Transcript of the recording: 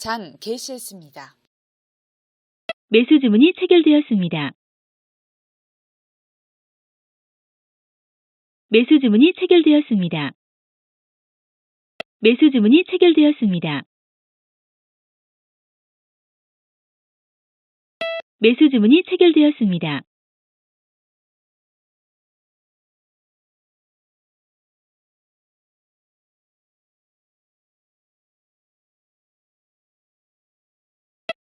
잔 개시했습니다. 매수 주문이 체결되었습니다. 매수 주문이 체결되었습니다. 매수 주문이 체결되었습니다. 매수 주문이 체결되었습니다.